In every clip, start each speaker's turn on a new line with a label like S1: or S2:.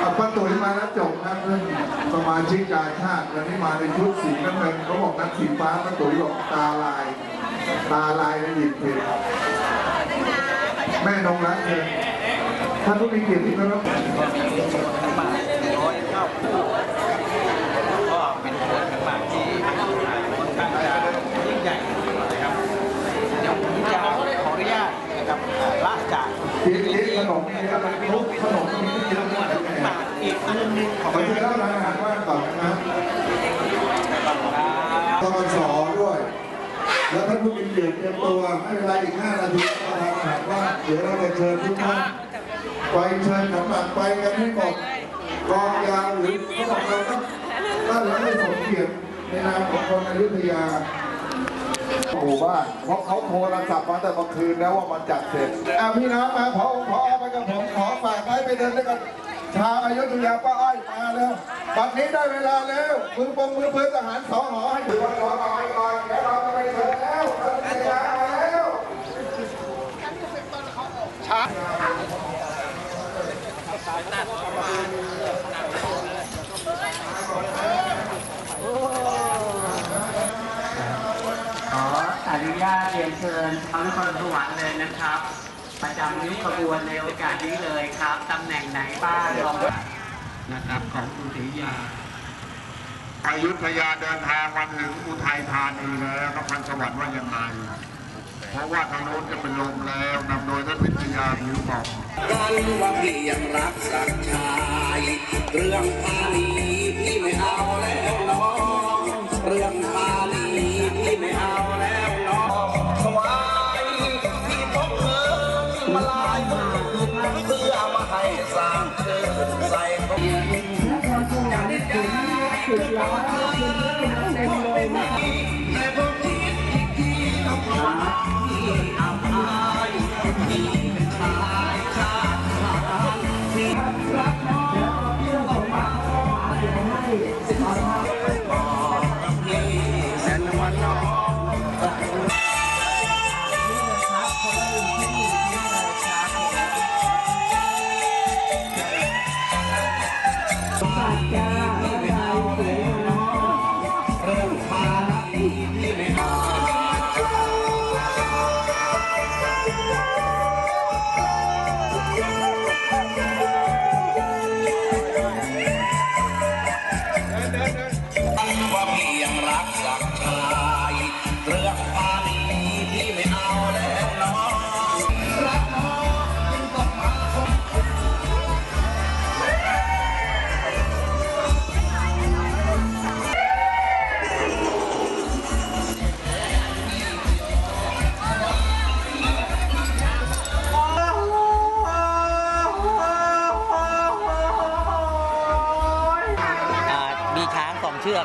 S1: เอาป้าตุ๋ยมาแล้วจบนะเพื่อนสมาชิกกาชาติวันนี้มาในชุดสีน้ำเงินเขาบอกนักสีฟ้าป้าตุ๋ยบอกตาลาย ตาลายในหยิบผิดแม่นงรักเธอท่านผู้มีเกียรติคารพ
S2: ขันหมากร้อยเก้าคู่ก็เป็นขบวนขันหมากที่ค่อนข้างจะยิ่งใหญ่นะครับ เดี๋ยวผมจะขออนุญาตนะครับอ่าละจาก
S1: เค้กเค้กขนมนี่อะไรทุกขนมาก
S2: ขันหมากอีกอั นหนึงของ
S1: ขอเชิญรับรานอาหารว่างก่อนนะครับตอนสอด้วย แล้วท่านผู้มีเกียรติเตรียมตัวให้เวลาอีก5นาทีรับประทานอาหารว่างเดี๋ยวเราจะเชิญทุกท่านไปเชิญขันหมากไปกันให้หมดกองยาวหรือเขาบอกเราต้องถ้าเราไม่สมเกียรติในนามของคนอยุธยาหมู่บ้านเพราะเขาโทรศัพท์มาแต่เมื่อคืนแล้วว่ามันจัดเสร็จอะพี่น้องมาพอพอไปกับผมขอฝากให้ไปเดินด้วยกัน ชาวอยุธยาป้าอ้อยมาแล้วบัดนี้ได้เวลาแล้วมือปงมือปืนทหารสองหอให้ถือว่าขอเอาไปก่อนเดี๋ยวเราจะไปเสร็จแล้วอยุธยามาแล้ว
S3: ขออนุญาตเรียนเชิญชาวนครสวรรค์เลยนะครับ ประจำนิ้วขบวนในโอกาสนี้เลยครับตำแหน่งไหนบ้างรองนะครับของคุณศรียา
S1: อยุธยาเดินทางมาถึงอุทัยธานีแล้วก็พันสวัสดิ์ว่ายังไงเพราะว่าทางโน้นจะเป็นลมแล้วนำโดยท่านวิทยาผิวบอก
S4: กันว่าพี่ยังรักสักชายเรื่องพาลีพี่ไม่เอาแล้วน้องเรื่อง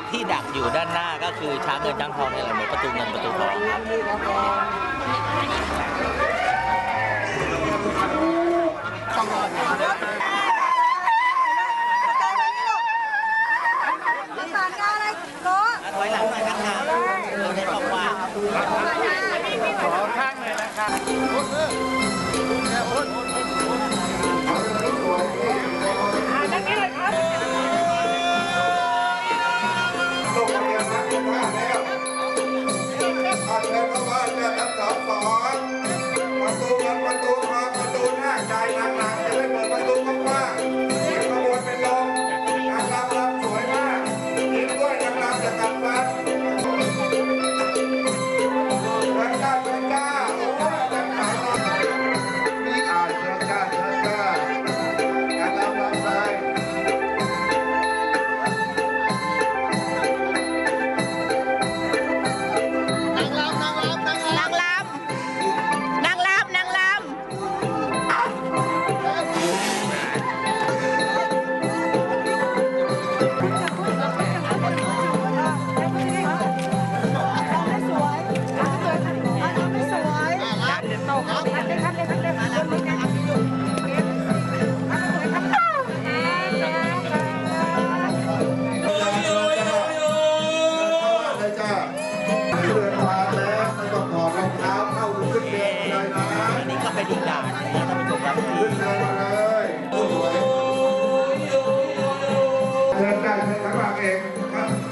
S4: ที่
S2: ดักอยู่ด้านหน้าก็คือช้างเงินช้างทองนี่แหละเหมือนประตูเงินประตูทองครับ
S5: ตู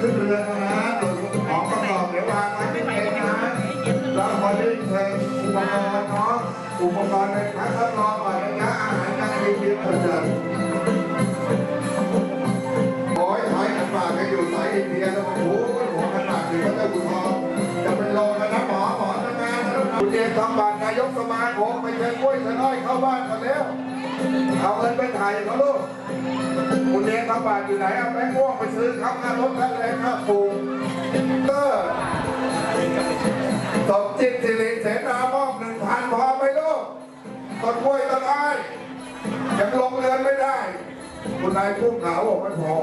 S5: ขึ้นเรื
S1: อนะของประกอบเดี๋ยววางไว้ที่เองนะแล้วพอได้เชิญอุปกรณ์เนาะอุปกรณ์ในกรทดลองก่อนนะอาหารการกินเยอะเกินโอ้ยถอยกันปากกันอยู่สายอินเดียแล้วโอ้โหหัวขนาดนี้ก็จะบุทองจะเป็นลกันนะหมอหมอทำงานนะคุณเรียนทำบาตรนายกสมาคมไปเชิญกล้วยเชิญอ้อยเข้าบ้านกันแล้ว เอาเงินไปถ่ายเขาลูกคุณเรียนทำบาตรอยู่ไหนเอาแบงค์ม่วงไปซื้อครับค่ารถค่าแรงค่าปูกเออสมจิตสิริเสนามอบหนึ่งพันพอไหมลูกต้นกล้วยต้นอ้ยยังลงเรือนไม่ได้ คุณนายพุ่งขาวบอกไม่พอ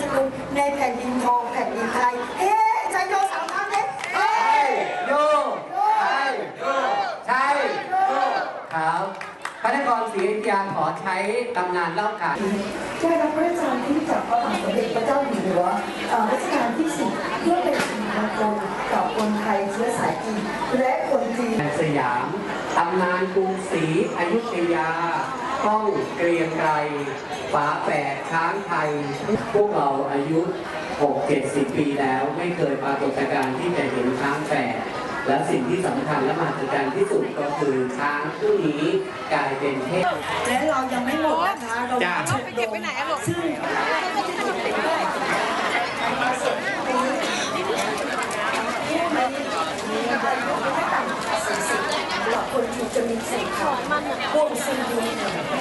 S5: สกุลในแผ่นดินทองแผ่นดินไทยเอ๊ะใจโยสามครั้งเลยเฮ้ย
S3: โยใช่ใช่ครับพระนครศรีอยุธยาขอใช้ตำนานเล่าขาน
S5: ได้รับพระราชทานที่จากพระบาทสมเด็จพระเจ้าอยู่หัวเอ่อรัชกาลที่สิบเพื่อเป็นสิริมงคลกับคนไทยเชื้อสายจีนและคนจีน
S3: สยามตำนานกรุงศรีอยุธยาต้องเกรียงไกรฝาแฝดช้างไทย พวกเราอายุ 6-70 ปีแล้วไม่เคยปรากฏการณ์ที่จะเห็นช้างแฝด และสิ่งที่สำคัญและมหัศจรรย์ที่สุดก็คือช้างผู้นี้กลายเป็นเทพ
S5: และเรายังไม่หมดนะคะเราเชิญโดมซึ่งคนถูกจะมีสิ่งของมันพวกซีดี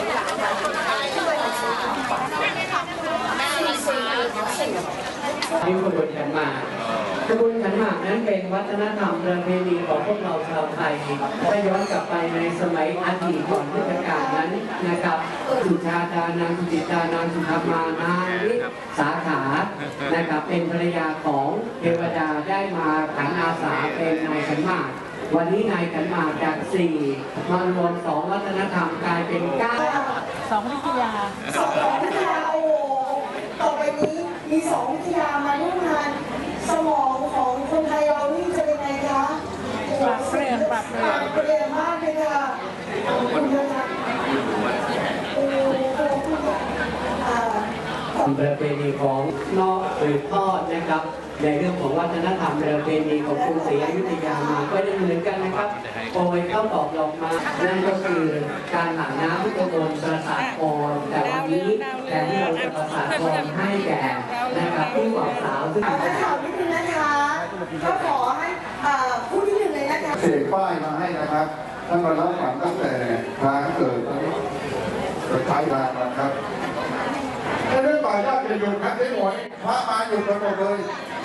S5: หลากหลายที่เราใช้ทำก่อนซีดีซีดี
S3: นี่ขบวนขันหมาก ขบวนขันหมากนั้นเป็นวัฒนธรรมประเพณีของพวกเราชาวไทยถ้าย้อนกลับไปในสมัยอดีตก่อนพุทธกาลนั้นนะครับสุชาดานางสุจิตานางสุธรรมานางวิสาขานะครับเป็นภรรยาของเทวดาได้มาขันอาสาเป็นนายขันหมากวันนี้นายขันหมากจากสี่มารวมสองวัฒนธรรมกลายเป็นเก้า
S5: สองวิทยาโอ้โหต่อไปนี้มีสองวิทยามาร่วมงานสมองของคนไทยเรานี่จะเป็นไงคะปรับเปลี่ยนปรับเปลี่ยนเปลี่ยนมากเลยค่ะขอบคุณนะคะโอ้โหขอบคุณค่ะอ่า
S3: ประเพณีของนอกสืบทอดนะครับ ในเรื่องของวัฒนธรรมประเพณีของกรุงศรีอยุธยามาก็ยังเหมือนกันนะครับโปรยข้าวตอกดอกไมานั่นก็คือการหลั่งน้ำพุทธมนต์ประสาทพรแต่วันนี้แทนที่เราจะประสาทพรให้แก่นะครับผู้บ่าวสาวซึ่ง
S5: เอาข่าวนิดนึงนะคะก็ขอให้อ่าพูดนิดนึงเลยนะคะ
S1: เสกป้ายมาให้นะครับท่านมารับฝันตั้งแต่ทางเกิดสุดท้ายทางนะครับ ในเรื่องป่าญาติจะอยู่ครับที่หน่วยพระมาอยู่กันหมดเลย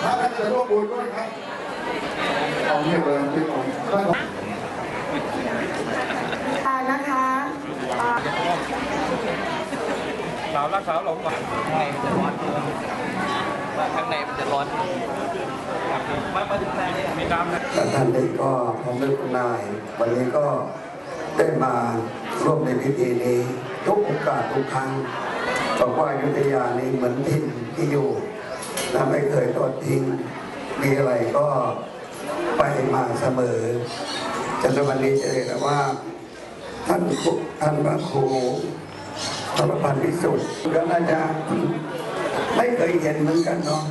S1: พระท่านจะร่วมบุญด้วยครับเอาเงียบเลยที่ผมท่าน
S5: อ่านะคะอ่า
S2: สาวรักสาวหลงก่อนข้างในมันจะร้อนว่าข้างในมันจะร้อนครับมามาถึงแค่นี้มีน้ำนะ
S6: และท่านนี้ก็ผมเป็นคุณนาย วันนี้ก็ได้มาร่วมในพิธีนี้ ทุกโอกาสทุกครั้ง บอกว่ายุธยานี้เหมือนถิ่นที่อยู่และไม่เคยทอดทิ้งมีอะไรก็ไปมาเสมอจนวันนี้จะเห็นว่า ท่านครูท่านพระครูพระพันธ์พิสุทธิ์ก็น่าจะไม่เคยเห็นเหมือนกันเนาะ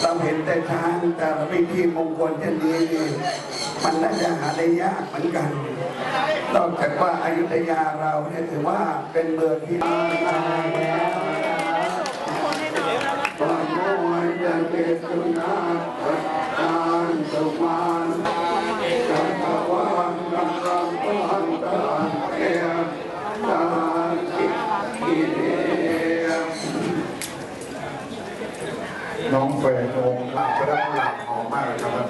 S6: เราเห็นแต่ช้างแต่พิธีมงคลเช่นนี้มันน่าจะหาได้ยากเหมือนกัน นอกจากว่าอายุทยาเราเนี่ยถือว่าเป็นเมืองที่มาตายแล้วปล่อยโมยจะเกิดขึ้นนาทานสุมานจักรวาลกำลังพันตานเกียรตาจิตกิเล
S1: น้องเฟรนองค์หลับไปแล้วหลับหอมมากครับ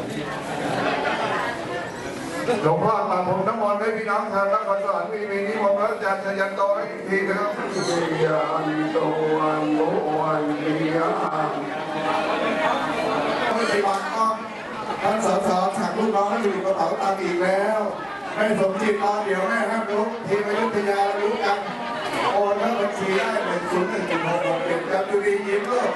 S1: หลวงพ่อมาผมน้ำมนต์ให้พี่น้องทางนครสวรรค์มีมีนิมนต์พระอาจารย์ชยันโตให้อีกทีนะครับ
S6: ยานโตวันโมวันติยา
S1: ไม่ไปวางอ้อมท่านสาวสถักลูกน้องให้อยู่กระเป๋าตังค์อีกแล้วแม่สมจิตรอเดี๋ยวแม่ห้ามรู้ทีมอยุธยารู้กันโอนเข้าบัญชีได้เป็นศูนย์หนึ่งจุดหกหกเจ็ดจำดูดียิ้มลูก